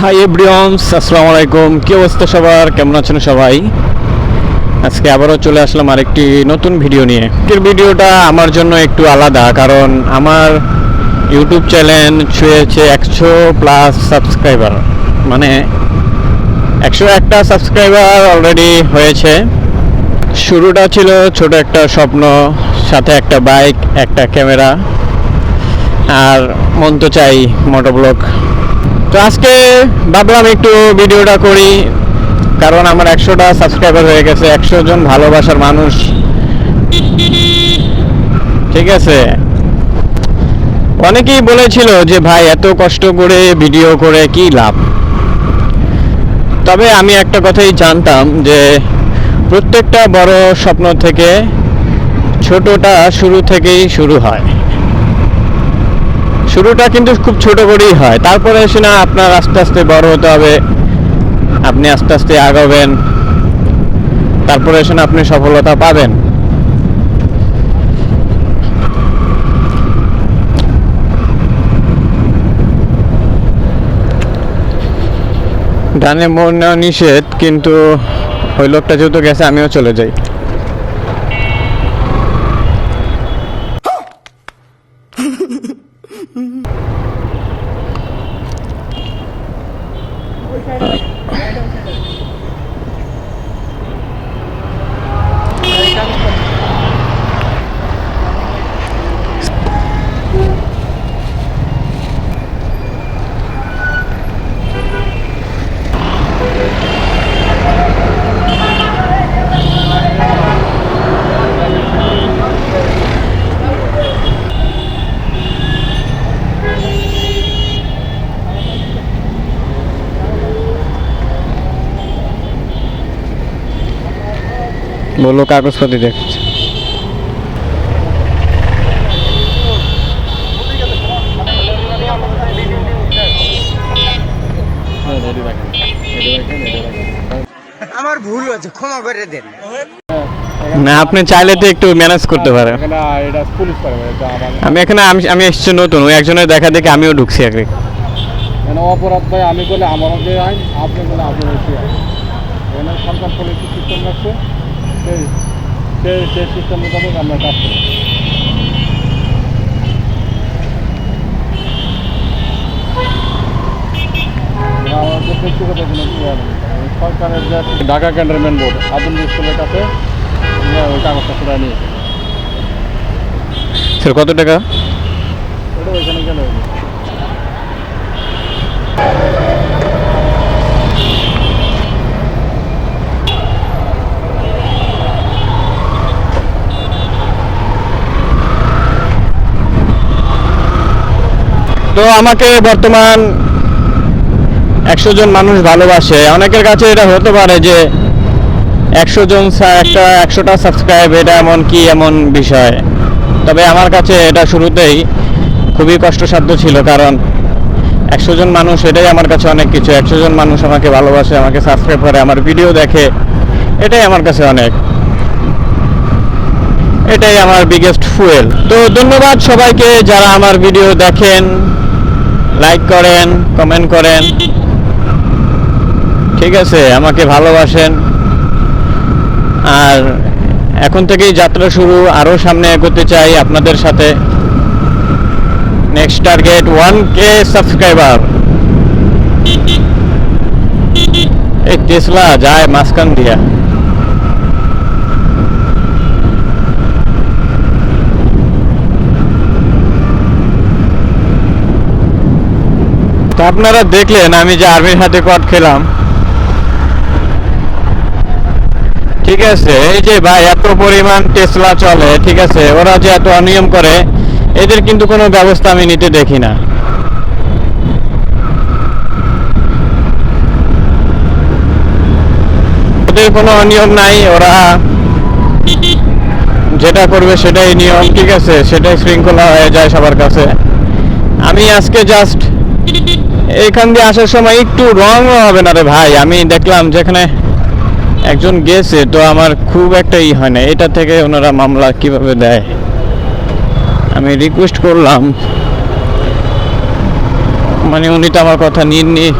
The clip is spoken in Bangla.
হাই এভরিওয়ানস আসসালামু আলাইকুম কি অবস্থা সবার? কেমন আছেন সবাই? আজকে আবারও চলে আসলাম আরেকটি নতুন ভিডিও নিয়ে। আজকের ভিডিওটা আমার জন্য একটু আলাদা, কারণ আমার ইউটিউব চ্যানেল ছুঁয়েছে একশো প্লাস সাবস্ক্রাইবার মানে একশো একটা সাবস্ক্রাইবার অলরেডি হয়েছে। শুরুটা ছিল ছোট একটা স্বপ্ন, সাথে একটা বাইক একটা ক্যামেরা আর মন তো চাই মোটোব্লগ তো আজকে ভাবলাম একটু ভিডিওটা করি, কারণ আমার একশোটা সাবস্ক্রাইবার হয়ে গেছে, একশো জন ভালোবাসার মানুষ। ঠিক আছে? অনেকেই বলেছিল যে, ভাই, এত কষ্ট করে ভিডিও করে কি লাভ? তবে আমি একটা কথাই জানতাম যে, প্রত্যেকটা বড় স্বপ্ন থেকে ছোটটা শুরু থেকেই শুরু হয়। শুরুটা কিন্তু খুব ছোট করেই হয়। তারপরে এসে না আপনার আস্তে আস্তে বড় হতে হবে। আপনি আস্তে আস্তে আগাবেন। তারপরে এসে না আপনি সফলতা পাবেন। ডানে নেওয়া নিষেধ, কিন্তু ওই লোকটা যেহেতু গেছে, আমিও চলে যাই। Mm-hmm. বলল কাগজপত্র দেখছে। আমার ভুল হয়েছে ক্ষমা করে দেন। না আপনি চাইলে তো একটু ম্যানেজ করতে পারেন। আমি এখানে আমি আমি এসেছি নতুন ওই একজনের দেখা দেখে আমিও ঢুকছি আর মানে অপরাধ ভাই আমি বলে আমার যে আইন আপনি বলে আপনার সরকার পলিসি সিস্টেম রাখছে সেই সেই সেই সিস্টেম মোতাবেক আমরা কাজ করি আমাদের ব্যক্তিগত কোনো সরকারের যে ঢাকা ক্যান্টনমেন্ট বোর্ড আদম স্কুলের কাছে ওই কাগজটা পুরো নিয়েছে। স্যার কত টাকা? ওটা ওইখানে গেলে তো আমাকে বর্তমান একশো জন মানুষ ভালোবাসে। অনেকের কাছে এটা হতে পারে যে একশো জন একটা একশোটা সাবস্ক্রাইব এটা এমন কি এমন বিষয়। তবে আমার কাছে এটা শুরুতেই খুবই কষ্টসাধ্য ছিল কারণ একশো জন মানুষ, এটাই আমার কাছে অনেক কিছু। একশো জন মানুষ আমাকে ভালোবাসে, আমাকে সাবস্ক্রাইব করে, আমার ভিডিও দেখে, এটাই আমার কাছে অনেক। এটাই আমার বিগেস্ট ফুয়েল তো ধন্যবাদ সবাইকে যারা আমার ভিডিও দেখেন। লাইক করেন কমেন্ট করেন। ঠিক আছে, আমাকে ভালোবাসেন। আর এখন থেকেই যাত্রা শুরু আরও সামনে এগোতে চাই আপনাদের সাথে। Next target one K subscriber এই টেসলা যায় মাঝখান দিয়া। তো আপনারা দেখলেন, আমি যে আর্মির হাতে কট খেলাম। ঠিক আছে, এই যে ভাই, এত পরিমাণ টেসলা চলে, ঠিক আছে, ওরা যে এত অনিয়ম করে, এদের কিন্তু কোনো ব্যবস্থা আমি নিতে দেখি না। ওদের কোনো অনিয়ম নাই, ওরা যেটা করবে সেটাই নিয়ম, ঠিক আছে, সেটাই শৃঙ্খলা হয়ে যায় সবার কাছে। আমি আজকে জাস্ট এইখান দিয়ে আসার সময় একটু রং হবে না রে ভাই। আমি দেখলাম যেখানে একজন গেছে, তো আমার খুব একটা ই হয় না। এটা থেকে ওনারা মামলা কীভাবে দেয়? আমি রিকোয়েস্ট করলাম। মানে উনি তো আমার কথা নিননি।